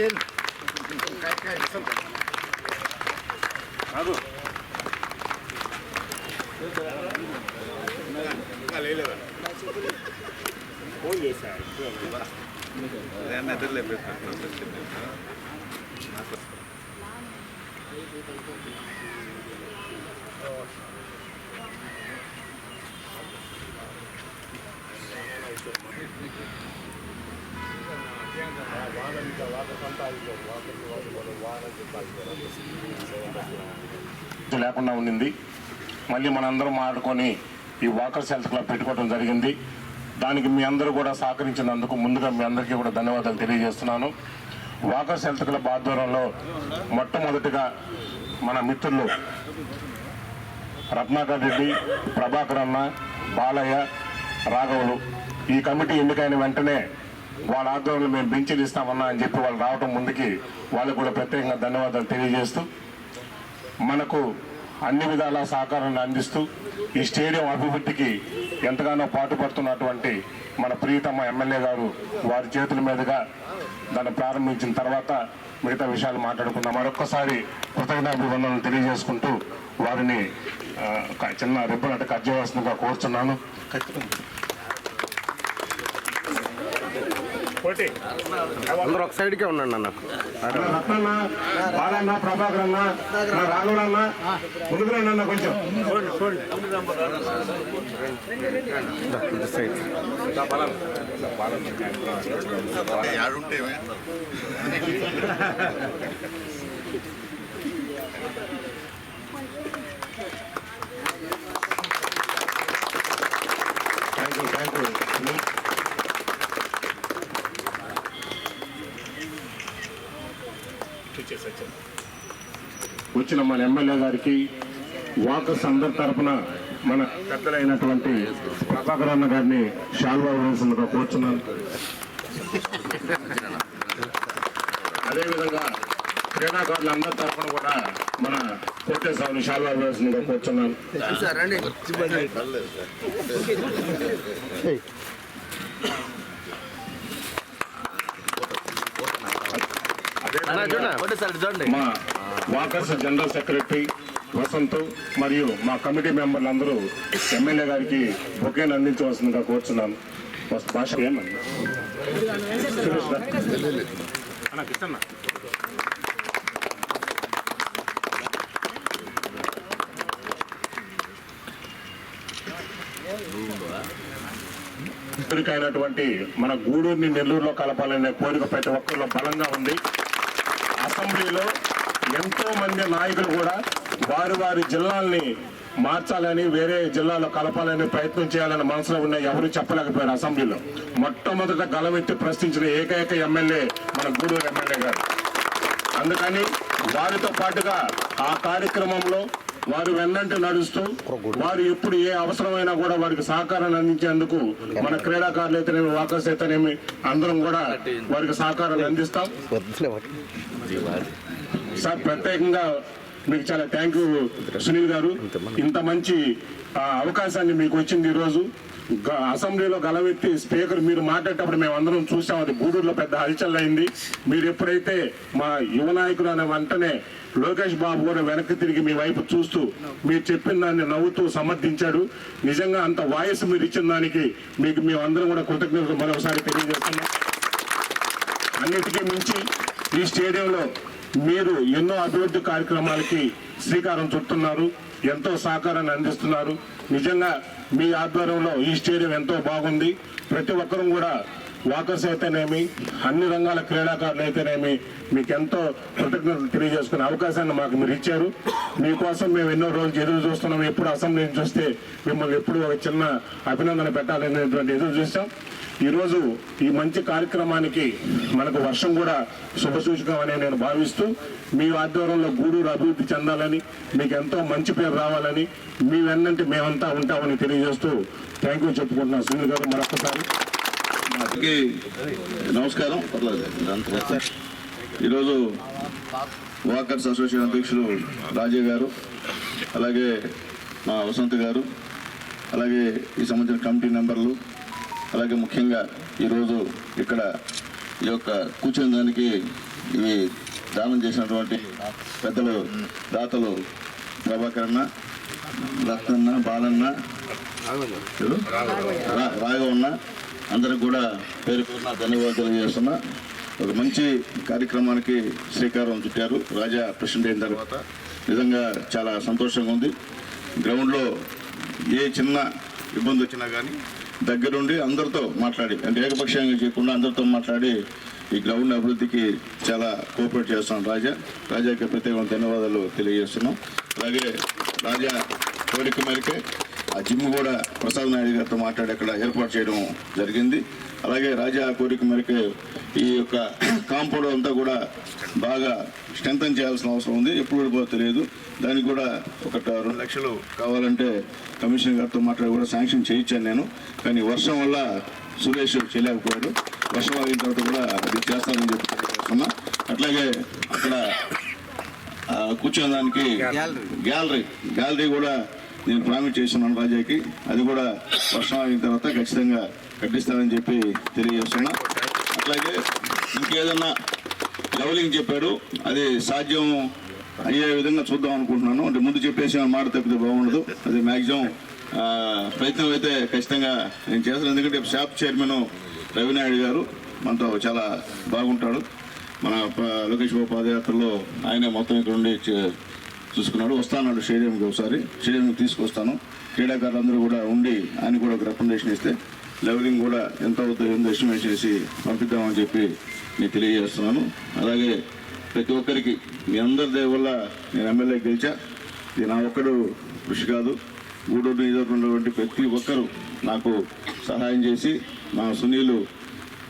Martin. Bravo. Oye, sai. Then I did live with Thank you. లేకుండా ఉండింది. మళ్ళీ మనందరం ఆడుకొని ఈ వాకర్స్ హెల్త్ క్లబ్ పెట్టుకోవడం జరిగింది. దానికి మీ అందరూ కూడా సహకరించినందుకు ముందుగా మీ అందరికీ కూడా ధన్యవాదాలు తెలియజేస్తున్నాను. వాకర్స్ హెల్త్ క్లబ్ ఆధ్వర్యంలో మొట్టమొదటిగా మన మిత్రులు రత్నాకర్ రెడ్డి ప్రభాకర్ అన్న బాలయ్య రాఘవులు ఈ కమిటీ ఎన్నికైన వెంటనే వాళ్ళ ఆధ్వర్యంలో మేము బెంచీలు ఇస్తామన్నా అని చెప్పి వాళ్ళు రావడం ముందుకి వాళ్ళకు కూడా ప్రత్యేకంగా ధన్యవాదాలు తెలియజేస్తూ మనకు అన్ని విధాల సహకారాన్ని అందిస్తూ ఈ స్టేడియం అభివృద్ధికి ఎంతగానో పాటుపడుతున్నటువంటి మన ప్రియతమ ఎమ్మెల్యే గారు వారి చేతుల మీదుగా దాన్ని ప్రారంభించిన తర్వాత మిగతా విషయాలు మాట్లాడుకుందాం. మరొక్కసారి కృతజ్ఞాభివందనలు తెలియజేసుకుంటూ వారిని చిన్న రిబ్బన్ అంటే కట్ చేయవలసిందిగా కోరుచున్నాను. అందరూ ఒక సైడ్కే ఉండండి అన్న. రత్నన్న బాలన్న ప్రభాకర్ అన్న నా రాఘవుడు అన్న ముందుకు రండి అన్న కొంచెం. Side thank you thank you వచ్చిన మన ఎమ్మెల్యే గారికి వాకర్స్ అందరి తరపున మన పెద్దలైనటువంటి ప్రభాకర్ అన్న గారిని షాల్వా వేసిందిగా కూర్చున్నాను. అదేవిధంగా క్రీడాకారులు అందరి తరపున కూడా మన కొట్టేశ్వరుని షాల్వా వేసిందిగా కూర్చున్నాను. చూడండి. మా వాకర్స్ జనరల్ సెక్రటరీ వసంత్ మరియు మా కమిటీ మెంబర్లు అందరూ ఎమ్మెల్యే గారికి బొకేలు అందించవలసిందిగా కోరుచున్నాను. వస్- భాష ఏమన్నా మన గూడూరుని నెల్లూరులో కలపాలనే కోరిక ప్రతి ఒక్కరిలో బలంగా ఉంది. అసెంబ్లీలో ఎంతో మంది నాయకులు కూడా వారి వారి జిల్లాల్ని మార్చాలని వేరే జిల్లాలో కలపాలని ప్రయత్నం చేయాలని మనసులో ఉన్న ఎవరు చెప్పలేకపోయారు అసెంబ్లీలో. మొట్టమొదట గలమెత్తి ప్రశ్నించిన ఏకైక ఎమ్మెల్యే మన గూడూరు ఎమ్మెల్యే గారు. అందుకని వారితో పాటుగా ఆ కార్యక్రమంలో వారు వెన్నంటి నడుస్తూ వారు ఎప్పుడు ఏ అవసరమైనా కూడా వారికి సహకారాన్ని అందించేందుకు మన క్రీడాకారులు అయితేనేమి వాకర్స్ అయితేనేమి అందరం కూడా వారికి సహకారాన్ని అందిస్తాం. సార్ ప్రత్యేకంగా మీకు చాలా థ్యాంక్ యూ సునీల్ గారు. ఇంత మంచి అవకాశాన్ని మీకు వచ్చింది ఈరోజు. గ- అసెంబ్లీలో గలవెత్తి స్పీకర్ మీరు మాట్లాడేటప్పుడు మేము అందరం చూసాం అది గూడూరులో పెద్ద హల్చల్ అయింది మీరు ఎప్పుడైతే మా యువ నాయకుడు అనే వెంటనే లోకేష్ బాబు కూడా వెనక్కి తిరిగి మీ వైపు చూస్తూ మీరు చెప్పిన దాన్ని నవ్వుతూ సమర్థించాడు. నిజంగా అంత వాయిస్ మీరు ఇచ్చిన దానికి మీకు మేము అందరం కూడా కృతజ్ఞతలు మరొకసారి తెలియజేస్తున్నాం. అన్నిటికీ మించి ఈ స్టేడియంలో మీరు ఎన్నో అభివృద్ధి కార్యక్రమాలకి శ్రీకారం చుడుతున్నారు ఎంతో సహకారాన్ని అందిస్తున్నారు. నిజంగా మీ ఆధ్వర్యంలో ఈ స్టేడియం ఎంతో బాగుంది. ప్రతి ఒక్కరూ కూడా వాకర్స్ అయితేనేమి అన్ని రంగాల క్రీడాకారులు అయితేనేమి మీకు ఎంతో కృతజ్ఞతలు తెలియజేసుకునే అవకాశాన్ని మాకు మీరు ఇచ్చారు. మీకోసం మేము ఎన్నో రోజులు ఎదురు చూస్తున్నాం. ఎప్పుడు అసెంబ్లీ చూస్తే మిమ్మల్ని ఎప్పుడు ఒక చిన్న అభినందన పెట్టాలనేటువంటి ఎదురు చూసాం. ఈరోజు ఈ మంచి కార్యక్రమానికి మనకు వర్షం కూడా శుభసూచకం అని నేను భావిస్తూ మీ ఆధ్వర్యంలో గూడూరు అభివృద్ధి చెందాలని మీకు ఎంతో మంచి పేరు రావాలని మీ వెన్నంటే మేమంతా ఉంటామని తెలియజేస్తూ థ్యాంక్ యూ చెప్పుకుంటున్నాను సునీల్ గారు మరొకసారి నమస్కారం. ఈరోజు వాకర్స్ అసోసియేషన్ అధ్యక్షులు రాజే గారు అలాగే మా వసంత్ గారు అలాగే ఈ సంబంధించిన కమిటీ మెంబర్లు అలాగే ముఖ్యంగా ఈరోజు ఇక్కడ ఈ యొక్క కూర్చుని దానికి ఇవి దానం చేసినటువంటి పెద్దలు దాతలు ప్రభాకర్ అన్న రత్నన్న బాలన్న రాఘవన్న అందరికి కూడా పేరు పేరున ధన్యవాదాలు తెలియజేస్తున్నా. ఒక మంచి కార్యక్రమానికి శ్రీకారం చుట్టారు. రాజా ప్రెసిడెంట్ అయిన తర్వాత నిజంగా చాలా సంతోషంగా ఉంది. గ్రౌండ్లో ఏ చిన్న ఇబ్బంది వచ్చినా కానీ దగ్గరుండి అందరితో మాట్లాడి అంటే ఏకపక్షంగా చేయకుండా అందరితో మాట్లాడి ఈ గ్రౌండ్ అభివృద్ధికి చాలా కోఆపరేట్ చేస్తున్నాం రాజా. రాజాకి ప్రత్యేకమైన ధన్యవాదాలు తెలియజేస్తున్నాం. అలాగే రాజా కోరిక మేరకే ఆ జిమ్ కూడా ప్రసాద్ నాయుడు గారితో మాట్లాడి అక్కడ ఏర్పాటు చేయడం జరిగింది. అలాగే రాజా కోరిక మేరకు ఈ యొక్క కాంపౌండ్ అంతా కూడా బాగా స్ట్రెంథన్ చేయాల్సిన అవసరం ఉంది. ఎప్పుడు పడిపోతుందో తెలియదు. దానికి కూడా ఒక రెండు లక్షలు కావాలంటే కమిషనర్ గారితో మాట్లాడి కూడా శాంక్షన్ చేయించాను నేను. కానీ వర్షం వల్ల సురేష్ చేయలేకపోయాడు. వర్షం అయిన తర్వాత కూడా అది చేస్తానని చెప్పి అట్లాగే అక్కడ కూర్చోడానికి గ్యాలరీ గ్యాలరీ కూడా నేను ప్రామిట్ చేస్తున్నాను రాజాకి అది కూడా వర్షం అయిన తర్వాత ఖచ్చితంగా కట్టిస్తానని చెప్పి తెలియజేస్తున్నా. అట్లాగే ఇంకేదన్నా లెవలింగ్ చెప్పాడు అది సాధ్యం అయ్యే విధంగా చూద్దాం అనుకుంటున్నాను. అంటే ముందు చెప్పేసి మాట తప్పితే బాగుండదు. అది మ్యాక్సిమం ప్రయత్నం అయితే ఖచ్చితంగా నేను చేస్తాను. ఎందుకంటే షాప్ చైర్మన్ రవినాయుడు గారు మనతో చాలా బాగుంటాడు. మన లోకేష్ బాబు పాదయాత్రలో ఆయనే మొత్తం ఇక్కడ ఉండి చే- చూసుకున్నాడు. వస్తాన్నాడు స్టేడియంకి ఒకసారి. స్టేడియంకి తీసుకొస్తాను. క్రీడాకారులందరూ కూడా ఉండి ఆయన కూడా ఒక రికమెండేషన్ ఇస్తే లెవెలింగ్ కూడా ఎంత అవుతుందో ఏందో ఎస్టిమేట్ చేసి పంపిద్దామని చెప్పి నేను తెలియజేస్తున్నాను. అలాగే ప్రతి ఒక్కరికి మీ అందరి దయ వల్ల నేను ఎమ్మెల్యే గెలిచా. ఇది నా ఒక్కడు కృషి కాదు. గూడూరు ఉన్నటువంటి ప్రతి ఒక్కరూ నాకు సహాయం చేసి మా సునీలు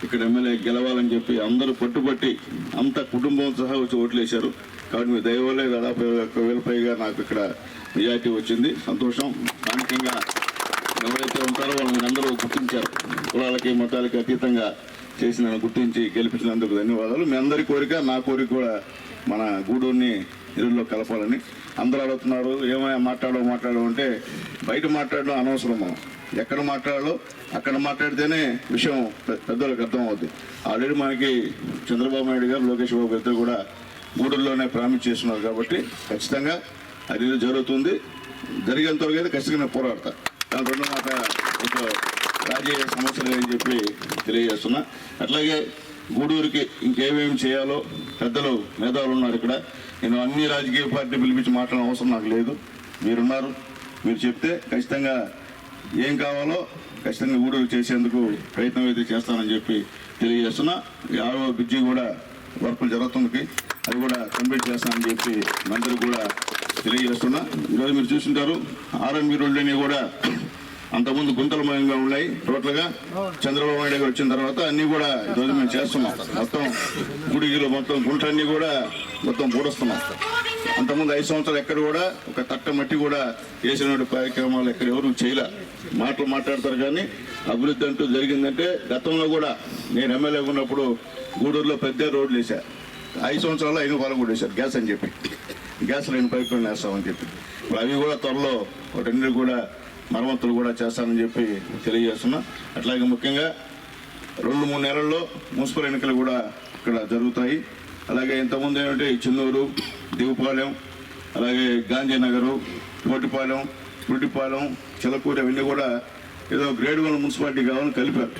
ఇక్కడ ఎమ్మెల్యే గెలవాలని చెప్పి అందరూ పట్టుబట్టి అంత కుటుంబం సహా వచ్చి ఓట్లేశారు. కాబట్టి మీ దయవల్లే దాదాపు ఒక్క వేల పైగా నాకు ఇక్కడ మెజార్టీ వచ్చింది. సంతోషం. స్థానికంగా ఎవరైతే ఉంటారో వాళ్ళని అందరూ గుర్తించారు. కులాలకి మతాలకి అతీతంగా చేసి నన్ను గుర్తించి గెలిపించినందుకు ధన్యవాదాలు. మీ అందరి కోరిక నా కోరిక కూడా మన గూడూరుని ఇరుల్లో కలపాలని. అందరూ అడుగుతున్నారు ఏమైనా మాట్లాడో మాట్లాడో అంటే బయట మాట్లాడడం అనవసరము ఎక్కడ మాట్లాడాలో అక్కడ మాట్లాడితేనే విషయం పెద్దలకు అర్థం అవుతుంది ఆల్రెడీ మనకి చంద్రబాబు నాయుడు గారు లోకేష్ బాబు ఇద్దరు కూడా గూడూరులోనే ప్రామిస్ చేస్తున్నారు కాబట్టి ఖచ్చితంగా అది జరుగుతుంది. జరిగేంత వరకు అయితే ఖచ్చితంగా నేను పోరాడతా. దాని రెండు మాట ఒక రాజకీయ సమస్యలు అని చెప్పి తెలియజేస్తున్నా. అట్లాగే గూడూరుకి ఇంకేమేమి చేయాలో పెద్దలు మేధావులు ఉన్నారు ఇక్కడ. నేను అన్ని రాజకీయ పార్టీ పిలిపించి మాట్లాడడం అవసరం నాకు లేదు. మీరున్నారు. మీరు చెప్తే ఖచ్చితంగా ఏం కావాలో ఖచ్చితంగా గూడూరు చేసేందుకు ప్రయత్నం అయితే చేస్తానని చెప్పి తెలియజేస్తున్నా. ఆరో బ్రిడ్జి కూడా వర్కులు జరుగుతుంది. అది కూడా కంప్లీట్ చేస్తామని చెప్పి మంత్రి కూడా తెలియజేస్తున్నా. ఈరోజు మీరు చూస్తుంటారు ఆర్ఎన్బి రోడ్లన్నీ కూడా అంతకుముందు గుంతలమయంగా ఉన్నాయి టోటల్గా చంద్రబాబు నాయుడు గారు వచ్చిన తర్వాత అన్నీ కూడా ఈరోజు మేము చేస్తున్నాం. మొత్తం గుడిగిలో మొత్తం గుంటలన్నీ కూడా మొత్తం పూడుస్తున్నాం అంతకుముందు ఐదు సంవత్సరాలు ఎక్కడ కూడా ఒక తట్ట మట్టి కూడా చేసినటువంటి కార్యక్రమాలు ఎక్కడ ఎవరు చేయలే. మాటలు మాట్లాడతారు కానీ అభివృద్ధి అంటూ జరిగిందంటే గతంలో కూడా నేను ఎమ్మెల్యే ఉన్నప్పుడు గూడూరులో పెద్ద రోడ్లు వేశాను ఐదు సంవత్సరాల్లో ఐదు పాలు కూడా గ్యాస్ అని చెప్పి. గ్యాస్ లైన్ పైపులు వేస్తామని చెప్పి. ఇప్పుడు అవి కూడా త్వరలో రెండు కూడా మరమ్మతులు కూడా చేస్తానని చెప్పి తెలియజేస్తున్నా. అట్లాగే ముఖ్యంగా రెండు మూడు నెలల్లో మున్సిపల్ ఎన్నికలు కూడా ఇక్కడ జరుగుతాయి. అలాగే ఇంతకుముందు ఏమంటే చిన్నూరు దిగుపాలెం అలాగే గాంధీనగరు కోటిపాలెం పురిటిపాలెం చిలకూరు అవన్నీ కూడా ఏదో గ్రేడ్ వన్ మున్సిపాలిటీ కావాలని కలిపారు.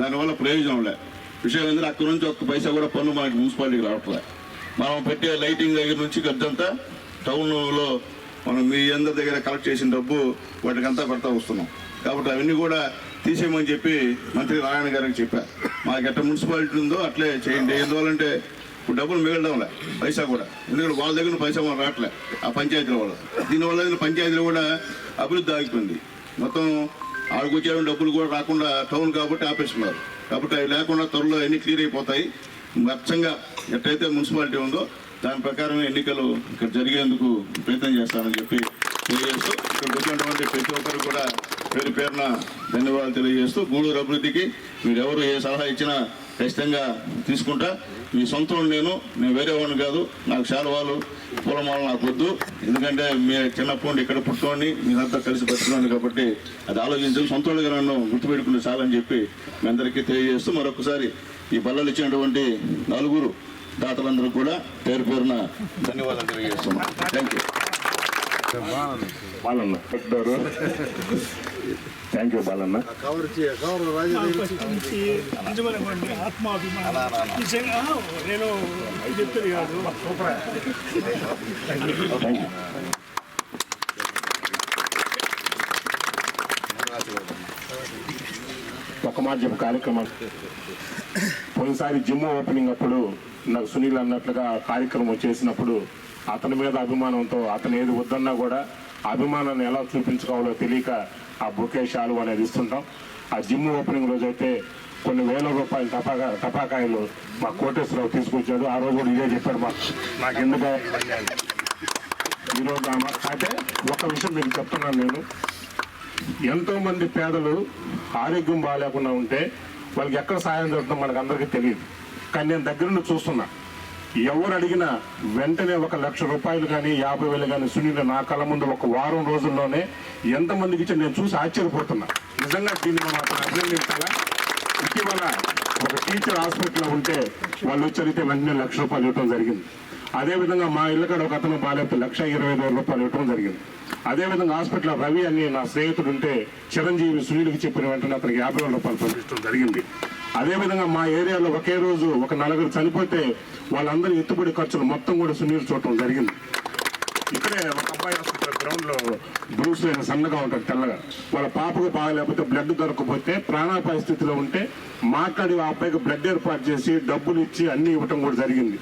దానివల్ల ప్రయోజనం లేదు విషయం ఏంటంటే అక్కడ నుంచి ఒక్క పైసా కూడా పన్ను మనకి మున్సిపాలిటీకి రావట్లేదు మనం పెట్టే లైటింగ్ దగ్గర నుంచి గద్దంతా టౌన్లో మనం మీ అందరి దగ్గర కలెక్ట్ చేసిన డబ్బు వాటికంతా పెడతా వస్తున్నాం. కాబట్టి అవన్నీ కూడా తీసేయమని చెప్పి మంత్రి నారాయణ గారికి చెప్పారు మాకు ఎట్ట మున్సిపాలిటీ ఉందో అట్లే చేయండి. ఎందువల్లంటే ఇప్పుడు డబ్బులు మిగలడంలే పైసా కూడా. ఎందుకంటే వాళ్ళ దగ్గర పైసా మనం రావట్లే ఆ పంచాయతీల వాళ్ళు దీనివల్ల పంచాయతీలు కూడా అభివృద్ధి ఆగిపోయింది. మొత్తం ఆడికి వచ్చే డబ్బులు కూడా రాకుండా టౌన్ కాబట్టి ఆపేస్తున్నారు. కాబట్టి అవి లేకుండా త్వరలో ఎన్ని క్లియర్ అయిపోతాయి. మొత్తంగా ఎట్టయితే మున్సిపాలిటీ ఉందో దాని ప్రకారం ఎన్నికలు ఇక్కడ జరిగేందుకు ప్రయత్నం చేస్తానని చెప్పి తెలియజేస్తూ ఇక్కడ వచ్చినటువంటి ప్రతి ఒక్కరు కూడా పేరు పేరున ధన్యవాదాలు తెలియజేస్తూ గూడూరు అభివృద్ధికి మీరు ఎవరు ఏ సలహా ఇచ్చినా ఖచ్చితంగా తీసుకుంటా. మీ సొంతం నేను నేను వేరే వాడిని కాదు. నాకు చాలా వాళ్ళు పూలమాల నాకు వద్దు. ఎందుకంటే మీ చిన్నప్పటి నుండి ఇక్కడ పుట్టుకోండి మీరంతా కలిసి బతుకున్నాను కాబట్టి అది ఆలోచించి సొంత నన్ను గుర్తుపెట్టుకుంటే చాలని చెప్పి మీ అందరికీ తెలియజేస్తూ మరొకసారి ఈ బల్లలు ఇచ్చినటువంటి నలుగురు దాతలందరూ కూడా పేరు పేరున ధన్యవాదాలు తెలియజేస్తున్నాం. థ్యాంక్ యూ బాలన్న పెట్టారు థ్యాంక్ యూ బాలన్న. నేను చెప్పేది కాదు ఒక మాట చెప్పు కార్యక్రమం. పోయినసారి జిమ్ ఓపెనింగ్ అప్పుడు నాకు సునీల్ అన్నట్లుగా కార్యక్రమం చేసినప్పుడు అతని మీద అభిమానంతో అతను ఏది వద్దన్నా కూడా ఆ అభిమానాన్ని ఎలా చూపించుకోవాలో తెలియక ఆ బొకే షాలు అనేది ఇస్తుంటాం. ఆ జిమ్ ఓపెనింగ్ రోజైతే కొన్ని వేల రూపాయల టపాకా టపాకాయలు మా కోటేశ్వరరావు తీసుకొచ్చాడు. ఆ రోజు కూడా ఇదే చెప్పాడు మా నాకు ఎందుకు ఈరోజు అయితే ఒక విషయం మీకు చెప్తున్నాను నేను. ఎంతోమంది పేదలు ఆరోగ్యం బాగాలేకుండా ఉంటే వాళ్ళకి ఎక్కడ సహాయం జరుగుతుందో మనకు అందరికీ తెలియదు. కానీ నేను దగ్గర నుండి చూస్తున్నా. ఎవరు అడిగినా వెంటనే ఒక లక్ష రూపాయలు కానీ యాభై వేలు కానీ సునీల్ నా కళ్ళ ముందు ఒక వారం రోజుల్లోనే ఎంతమందికి ఇచ్చి నేను చూసి ఆశ్చర్యపోతున్నా. నిజంగా దీన్ని మనం అతను అభినందించాలా ఇటీవల ఒక టీచర్ హాస్పిటల్లో ఉంటే వాళ్ళు వచ్చరితే వెంటనే లక్ష రూపాయలు ఇవ్వడం జరిగింది. అదేవిధంగా మా ఇళ్ళకాడ ఒక అతను బాగాలేకపోతే లక్ష ఇరవై ఐదు వేల రూపాయలు ఇవ్వడం జరిగింది. అదేవిధంగా హాస్పిటల్ రవి అని నా స్నేహితుడు ఉంటే చిరంజీవి సునీల్కి చెప్పిన వెంటనే అతనికి యాభై వేల రూపాయలు పంపించడం జరిగింది. అదేవిధంగా మా ఏరియాలో ఒకే రోజు ఒక నలుగురు చనిపోతే వాళ్ళందరూ ఎత్తుబడి ఖర్చులు మొత్తం కూడా సునీల్ చూడటం జరిగింది. ఇక్కడే ఒక అబ్బాయి వస్తుంటారు గ్రౌండ్లో బ్రూస్ అయిన సన్నగా ఉంటాడు తెల్లగా. వాళ్ళ పాపకు బాగలేకపోతే బ్లడ్ దొరకకపోతే ప్రాణాపాయ స్థితిలో ఉంటే మాట్లాడి ఆ అబ్బాయికి బ్లడ్ ఏర్పాటు చేసి డబ్బులు ఇచ్చి అన్నీ ఇవ్వటం కూడా జరిగింది.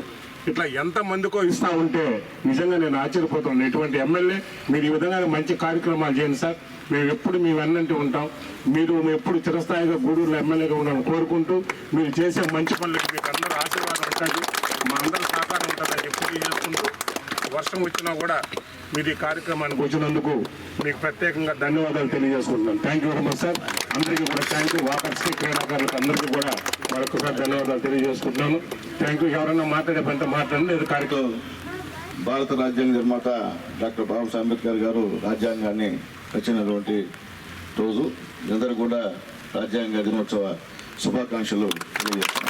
ఇట్లా ఎంత మందికో ఇస్తా ఉంటే నిజంగా నేను ఆశ్చర్యపోతున్నాను ఎటువంటి ఎమ్మెల్యే మీరు ఈ విధంగా మంచి కార్యక్రమాలు చేయండి సార్. మేము ఎప్పుడు మీ వెన్నంటి ఉంటాం. మీరు ఎప్పుడు చిరస్థాయిగా గూడూరులో ఎమ్మెల్యేగా ఉండాలని కోరుకుంటూ మీరు చేసే మంచి పనులకు మీకు అందరూ ఆశీర్వాదం ఉంటుంది మా అందరూ సహకారం ఉంటుందని చెప్పి చేసుకుంటూ వర్షం వచ్చినా కూడా మీరు ఈ కార్యక్రమానికి వచ్చినందుకు మీకు ప్రత్యేకంగా ధన్యవాదాలు తెలియజేసుకుంటున్నాను. Thank you very much sir అందరికీ కూడా థ్యాంక్ యూ వాకర్స్కి క్రీడాకారులకు అందరికీ కూడా మరొకసారి ధన్యవాదాలు తెలియజేసుకుంటున్నాను. థ్యాంక్ యూ ఎవరైనా మాట్లాడే పంట మాట్లాడండి. ఇది కార్యక్రమం. భారత రాజ్యాంగ నిర్మాత డాక్టర్ బాబాసాహెబ్ అంబేద్కర్ గారు రాజ్యాంగాన్ని రచినటువంటి రోజు. అందరూ కూడా రాజ్యాంగ దినోత్సవ శుభాకాంక్షలు తెలియజేస్తున్నాను.